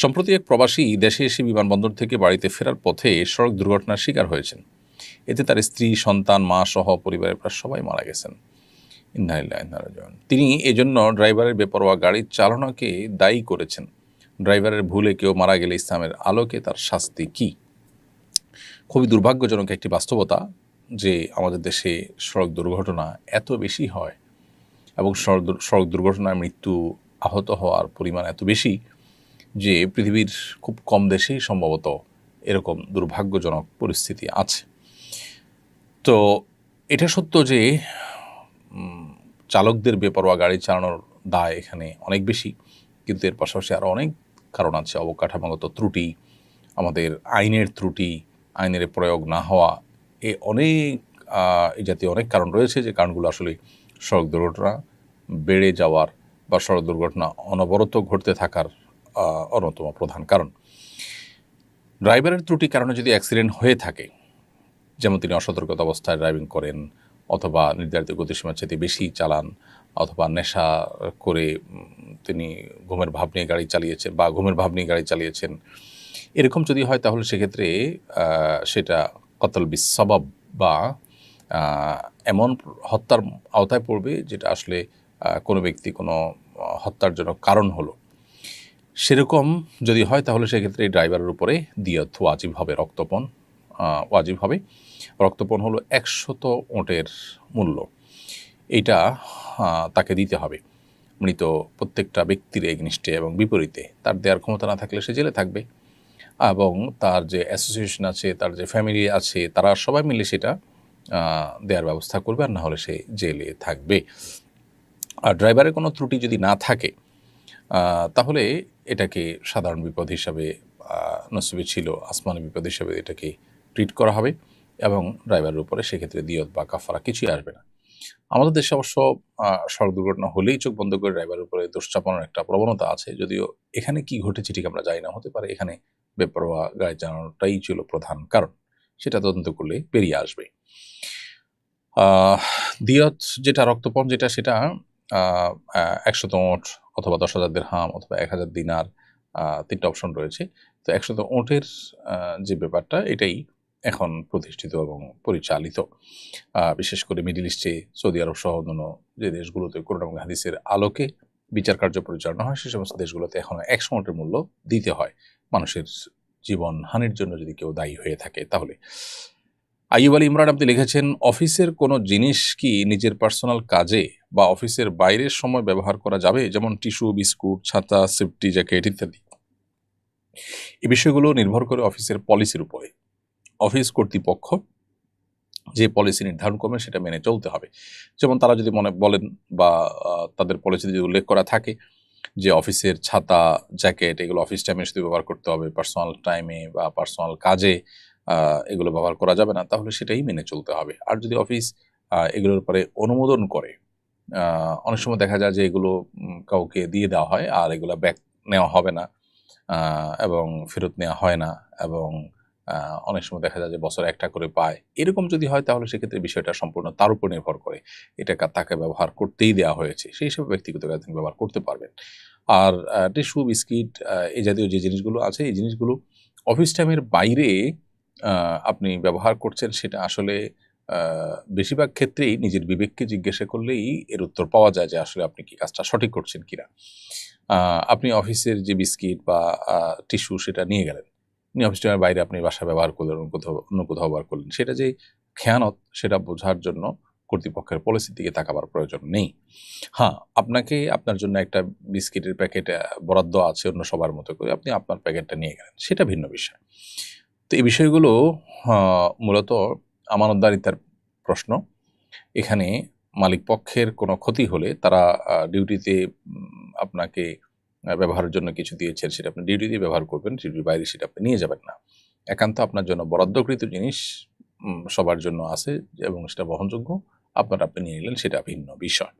সম্প্রতি এক প্রবাসী দেশে এসে বিমানবন্দর থেকে বাড়িতে ফেরার পথে সড়ক দুর্ঘটনার শিকার হয়েছেন। এতে তার স্ত্রী, সন্তান, মা সহ পরিবারের প্রায় সবাই মারা গেছেন। তিনি এজন্য ড্রাইভারের বেপরোয়া গাড়ির চালনাকে দায়ী করেছেন। ড্রাইভারের ভুলে কেউ মারা গেলে ইসলামের আলোকে তার শাস্তি কি? খুবই দুর্ভাগ্যজনক একটি বাস্তবতা যে আমাদের দেশে সড়ক দুর্ঘটনা এত বেশি হয় এবং সড়ক সড়ক দুর্ঘটনায় মৃত্যু আহত হওয়ার পরিমাণ এত বেশি যে পৃথিবীর খুব কম দেশেই সম্ভবত এরকম দুর্ভাগ্যজনক পরিস্থিতি আছে। তো এটা সত্য যে চালকদের বেপরোয়া গাড়ি চালানোর দায় এখানে অনেক বেশি। কিন্তু এর পাশাপাশি আরও অনেক কারণ আছে, অবকাঠামোগত ত্রুটি, আমাদের আইনের ত্রুটি, আইনের প্রয়োগ না হওয়া। এ অনেক এই জাতীয় অনেক কারণ রয়েছে যে কারণগুলো আসলে সড়ক দুর্ঘটনা বেড়ে যাওয়ার বা সড়ক দুর্ঘটনা অনবরত ঘটতে থাকার অন্যতম প্রধান কারণ। ড্রাইভারের ত্রুটির কারণে যদি অ্যাক্সিডেন্ট হয়ে থাকে, যেমন তিনি অসতর্কতা অবস্থায় ড্রাইভিং করেন অথবা নির্ধারিত গতিসীমার চাইতে বেশি চালান অথবা নেশা করে তিনি ঘুমের ভাব নিয়ে গাড়ি চালিয়েছেন বা ঘুমের ভাব নিয়ে গাড়ি চালিয়েছেন, এরকম যদি হয় তাহলে সেক্ষেত্রে সেটা কতল বিসবাব বা এমন হত্যার আওতায় পড়বে যেটা আসলে কোনো ব্যক্তি কোনো হত্যার জন্য কারণ হলো। সেরকম যদি হয় তাহলে সেক্ষেত্রে এই ড্রাইভারের উপরে দিয়ত ওয়াজিব হবে রক্তপণ ওয়াজিব হবে। রক্তপণ হলো একশত ওঁটের মূল্য। আহ, তাকে দিতে হবে। মৃত প্রত্যেকটা ব্যক্তির এগনিষ্ঠে এবং বিপরীতে। তার দেওয়ার ক্ষমতা না থাকলে সে জেলে থাকবে। এবং তার যে অ্যাসোসিয়েশন আছে তার যে ফ্যামিলি আছে তারা সবাই মিলে সেটা দেওয়ার ব্যবস্থা করবে আর না হলে সে জেলে থাকবে। আর ড্রাইভারের কোনো ত্রুটি যদি না থাকে তাহলে এটাকে সাধারণ বিপদ হিসাবে নসিবে ছিল, আসমানি বিপদ হিসাবে এটাকে ট্রিট করা হবে এবং ড্রাইভারের উপরে সেক্ষেত্রে দিয়ত বা কাফারা কিছুই আসবে না। আমাদের দেশে অবশ্য সড়ক দুর্ঘটনা হলেই চোখ বন্ধ করে ড্রাইভারের উপরে দোষ একটা প্রবণতা আছে, যদিও এখানে কি ঘটেছে ঠিক আমরা জানি না, হতে পারে এখানে বেপরোয়া গাড়ি চালানোটাই ছিল প্রধান কারণ, সেটা তদন্ত করলে বেরিয়ে আসবে। দিয়ত যেটা রক্তপণ যেটা সেটা একশত ওঁট অথবা দশ হাজার দেড়হাম অথবা এক হাজার দিনার তিনটা অপশন রয়েছে। তো একশত ওঁটের যে ব্যাপারটা, এটাই এখন প্রতিষ্ঠিত এবং পরিচালিত। বিশেষ করে মিডিল ইস্টে, সৌদি আরব সহ অন্যান্য যে দেশগুলোতে করোনা এবং হাদিসের আলোকে বিচার কার্য পরিচালনা হয়, সে সমস্ত দেশগুলোতে এখনও একশো ওঁটের মূল্য দিতে হয়। মানুষের জীবন হানির জন্য যদি কেউ দায়ী হয়ে থাকে, তাহলে আইয়ুব আলী ইমরান আপনি লিখেছেন, অফিসের কোনো জিনিস কি নিজের পার্সোনাল কাজে বা অফিসের বাইরের সময় ব্যবহার করা যাবে? যেমন টিস্যু, বিস্কুট, ছাতা, সেফটি জ্যাকেট ইত্যাদি। এই বিষয়গুলো নির্ভর করে অফিসের পলিসির উপরে। অফিস কর্তৃপক্ষ যে পলিসি নির্ধারণ করবে, সেটা মেনে চলতে হবে। যেমন তারা যদি মনে বলেন বা তাদের পলিসিতে যদি উল্লেখ করা থাকে যে অফিসের ছাতা, জ্যাকেট, এগুলো অফিস টাইমে শুধু ব্যবহার করতে হবে। পার্সোনাল টাইমে বা পার্সোনাল কাজে এগুলো ব্যবহার করা যাবে না, তাহলে সেটাই মেনে চলতে হবে। আর যদি অফিস এগুলোর পরে অনুমোদন করে অনেক সময় দেখা যায় যে এগুলো কাউকে দিয়ে দেওয়া হয় আর এগুলো ব্যাক নেওয়া হবে না এবং ফেরত নেওয়া হয় না, এবং অনেক সময় দেখা যায় যে বছরে একটা করে পায়। এরকম যদি হয় তাহলে সেক্ষেত্রে বিষয়টা সম্পূর্ণ তার উপর নির্ভর করে। এটা তাকে ব্যবহার করতেই দেওয়া হয়েছে, সেই হিসাবে ব্যক্তিগত কাজে তিনি ব্যবহার করতে পারবেন। আর টিস্যু, বিস্কিট এই জাতীয় যে জিনিসগুলো আছে, এই জিনিসগুলো অফিস টাইমের বাইরে আপনি ব্যবহার করছেন সেটা আসলে বেশিরভাগ ক্ষেত্রেই নিজের বিবেককে জিজ্ঞাসা করলেই এর উত্তর পাওয়া যায় যে আসলে আপনি কি কাজটা সঠিক করছেন কিনা। আপনি অফিসের যে বিস্কিট বা টিস্যু সেটা নিয়ে গেলেন, নিয়ে অফিস টাইমের বাইরে আপনি বাসা ব্যবহার করলেন কোথাও, অন্য কোথাও ব্যবহার করলেন, সেটা যে খেয়ানত সেটা বোঝার জন্য কর্তৃপক্ষের পলিসির দিকে তাকাবার প্রয়োজন নেই। হ্যাঁ আপনাকে আপনার জন্য একটা বিস্কিটের প্যাকেট বরাদ্দ আছে অন্য সবার মতো করে, আপনি আপনার প্যাকেটটা নিয়ে গেলেন, সেটা ভিন্ন বিষয়। তো এই বিষয়গুলো মূলত আমানতদারিতার প্রশ্ন। এখানে মালিক পক্ষের কোনো ক্ষতি হলে তারা ডিউটিতে আপনাকে ব্যবহারের জন্য কিছু দিয়েছেন সেটা আপনি ডিউটিতে ব্যবহার করবেন, ডিউটির বাইরে সেটা আপনি নিয়ে যাবেন না। একান্ত আপনার জন্য বরাদ্দকৃত জিনিস সবার জন্য আছে এবং সেটা বহনযোগ্য, আপনার আপনি নিয়ে নিলেন সেটা ভিন্ন বিষয়।